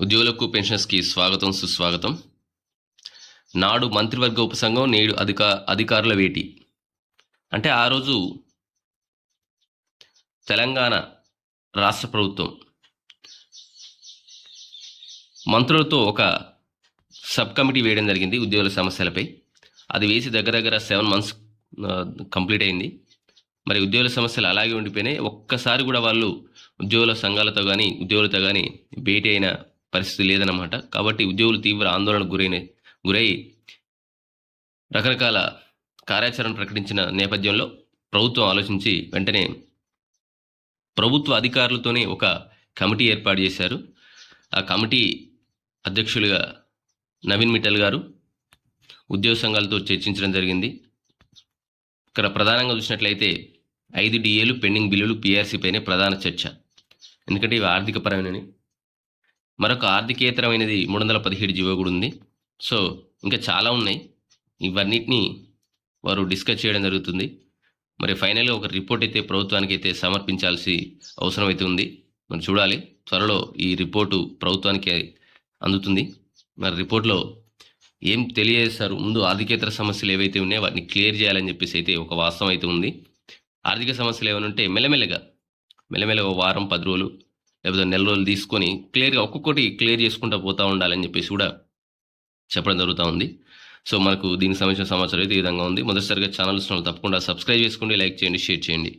ఉద్యోగులకు పెన్షన్స్కి స్వాగతం సుస్వాగతం. నాడు మంత్రివర్గ ఉపసంఘం నేడు అధిక అధికారుల వేటి. అంటే ఆ రోజు తెలంగాణ రాష్ట్ర ప్రభుత్వం మంత్రులతో ఒక సబ్ కమిటీ వేయడం జరిగింది ఉద్యోగుల సమస్యలపై. అది వేసి దగ్గర దగ్గర సెవెన్ మంత్స్ కంప్లీట్ అయింది. మరి ఉద్యోగుల సమస్యలు అలాగే ఉండిపోయినాయి. ఒక్కసారి కూడా వాళ్ళు ఉద్యోగుల సంఘాలతో కానీ ఉద్యోగులతో కానీ భేటీ అయిన పరిస్థితి లేదన్నమాట. కాబట్టి ఉద్యోగులు తీవ్ర ఆందోళనకు గురైన గురై రకరకాల కార్యాచరణ ప్రకటించిన నేపథ్యంలో ప్రభుత్వం ఆలోచించి వెంటనే ప్రభుత్వ అధికారులతోనే ఒక కమిటీ ఏర్పాటు చేశారు. ఆ కమిటీ అధ్యక్షులుగా నవీన్ మిఠల్ గారు ఉద్యోగ సంఘాలతో చర్చించడం జరిగింది. ఇక్కడ ప్రధానంగా చూసినట్లయితే ఐదు డిఏలు పెండింగ్ బిల్లులు పిఆర్సీపైనే ప్రధాన చర్చ. ఎందుకంటే ఇవి ఆర్థికపరమైనవి. మరొక ఆర్థికేతరమైనది మూడు వందల పదిహేడు జీవో కూడా ఉంది. సో ఇంకా చాలా ఉన్నాయి. ఇవన్నిటిని వారు డిస్కస్ చేయడం జరుగుతుంది. మరి ఫైనల్గా ఒక రిపోర్ట్ అయితే ప్రభుత్వానికి అయితే సమర్పించాల్సి అవసరం అయితే ఉంది. మరి చూడాలి. త్వరలో ఈ రిపోర్టు ప్రభుత్వానికి అందుతుంది. మరి రిపోర్ట్లో ఏం తెలియజేస్తారు ముందు ఆర్థికేతర సమస్యలు ఏవైతే ఉన్నాయో వాటిని క్లియర్ చేయాలని చెప్పేసి అయితే ఒక వాస్తవం అయితే ఉంది. ఆర్థిక సమస్యలు ఏమైనా ఉంటే మెల్లమెల్లగా మెల్లమెల్లగా ఒక వారం పది రోజులు లేకపోతే నెల రోజులు తీసుకొని క్లియర్గా ఒక్కొక్కటి క్లియర్ చేసుకుంటూ పోతూ ఉండాలని చెప్పేసి కూడా చెప్పడం జరుగుతూ ఉంది. సో మనకు దీనికి సంబంధించిన సమాచారం అయితే ఈ విధంగా ఉంది. మొదటిసారిగా ఛానల్స్ తప్పకుండా సబ్స్క్రైబ్ చేసుకోండి లైక్ చేయండి షేర్ చేయండి.